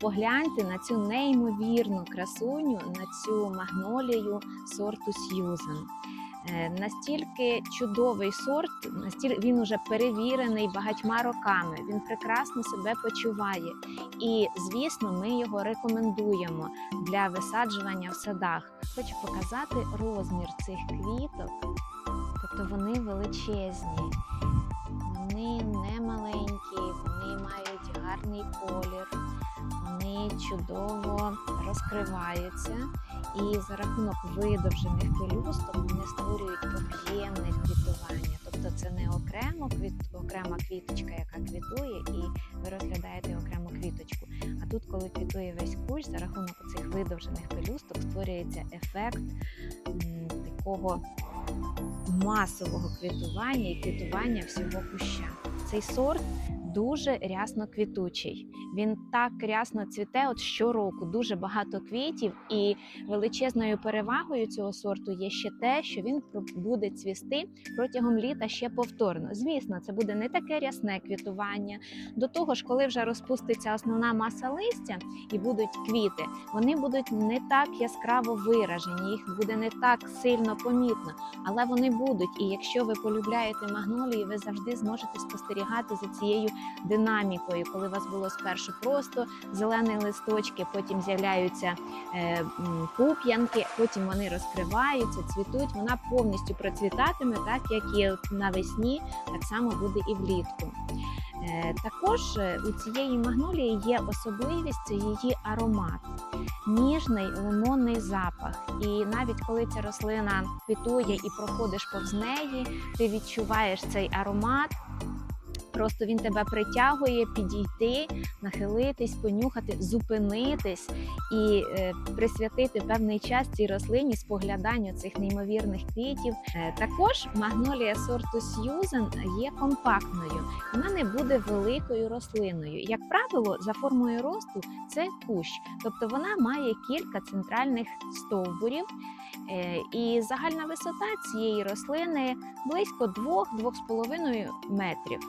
Погляньте на цю неймовірну красуню, на цю магнолію сорту Сьюзен. Е, Настільки чудовий сорт, настільки він уже перевірений багатьма роками. Він прекрасно себе почуває. І, звісно, ми його рекомендуємо для висаджування в садах. Хочу показати розмір цих квіток. Тобто вони величезні, вони не маленькі, вони мають гарний колір, чудово розкриваються. І за рахунок видовжених пелюсток вони створюють об'ємне квітування. Тобто це не окремо окрема квіточка, яка квітує, і ви розглядаєте окрему квіточку. А тут, коли квітує весь кущ, за рахунок цих видовжених пелюсток створюється ефект м, такого масового квітування і квітування всього куща. Цей сорт дуже рясно квітучий. Він так рясно цвіте от щороку, дуже багато квітів, і величезною перевагою цього сорту є ще те, що він буде цвісти протягом літа ще повторно. Звісно, це буде не таке рясне квітування. До того ж, коли вже розпуститься основна маса листя і будуть квіти, вони будуть не так яскраво виражені, їх буде не так сильно помітно, але вони будуть. І якщо ви полюбляєте магнолії, ви завжди зможете спостерігати за цією динамікою, коли у вас було спершу просто зелені листочки, потім з'являються е, м, пуп'янки, потім вони розкриваються, цвітуть. Вона повністю процвітатиме, так як і навесні, так само буде і влітку. Е, Також е, у цієї магнолії є особливість її аромат, ніжний лимонний запах. І навіть коли ця рослина квітує і проходиш повз неї, ти відчуваєш цей аромат. Просто він тебе притягує підійти, нахилитись, понюхати, зупинитись і е, присвятити певний час цій рослині спогляданню цих неймовірних квітів. Е, також магнолія сорту Сьюзен є компактною, вона не буде великою рослиною. Як правило, за формою росту це кущ, тобто вона має кілька центральних стовбурів. Е, І загальна висота цієї рослини близько 2-2,5 метрів.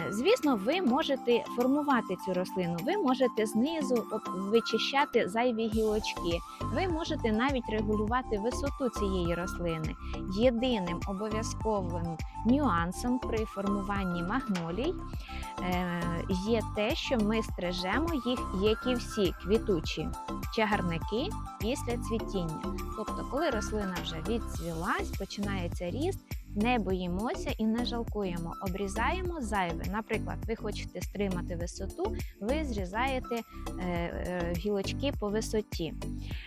Е, Звісно, ви можете формувати цю рослину, ви можете знизу вичищати зайві гілочки, ви можете навіть регулювати висоту цієї рослини. Єдиним обов'язковим нюансом при формуванні магнолій е, є те, що ми стрижемо їх, як і всі квітучі чагарники після цвітіння. Тобто, коли рослина вже відцвілась, починається ріст. Не боїмося і не жалкуємо, обрізаємо зайве. Наприклад, ви хочете стримати висоту, ви зрізаєте е, е, гілочки по висоті.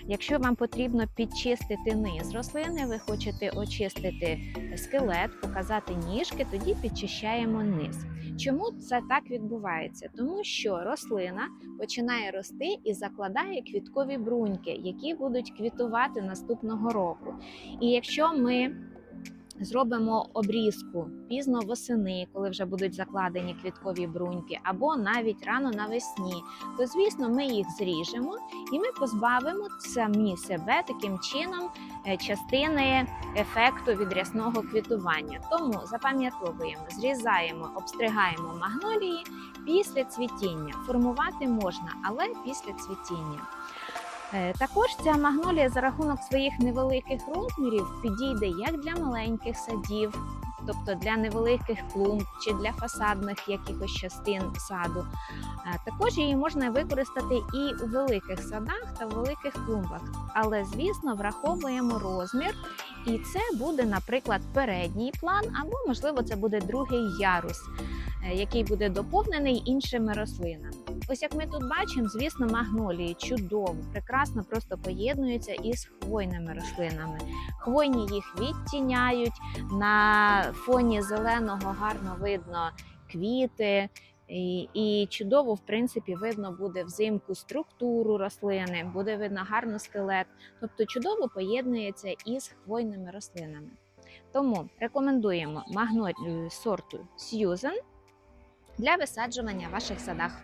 Якщо вам потрібно підчистити низ рослини, ви хочете очистити скелет, показати ніжки, тоді підчищаємо низ. Чому це так відбувається? Тому що рослина починає рости і закладає квіткові бруньки, які будуть квітувати наступного року. І якщо ми зробимо обрізку пізно восени, коли вже будуть закладені квіткові бруньки, або навіть рано навесні, то звісно ми їх зріжемо і ми позбавимо самі себе таким чином е, частини ефекту від рясного квітування. Тому запам'ятовуємо, зрізаємо, обстригаємо магнолії після цвітіння. Формувати можна, але після цвітіння. Е, Також ця магнолія за рахунок своїх невеликих розмірів підійде як для маленьких садів, тобто для невеликих клумб чи для фасадних якихось частин саду. Е, Також її можна використати і у великих садах та в великих клумбах. Але, звісно, враховуємо розмір, і це буде, наприклад, передній план, або, можливо, це буде другий ярус, е, який буде доповнений іншими рослинами. Ось як ми тут бачимо, звісно, магнолії чудово, прекрасно просто поєднуються із хвойними рослинами. Хвойні їх відтіняють, на фоні зеленого гарно видно квіти. І, і чудово, в принципі, видно буде взимку структуру рослини, буде видно гарно скелет. Тобто чудово поєднується із хвойними рослинами. Тому рекомендуємо магнолію сорту Сьюзен для висаджування в ваших садах.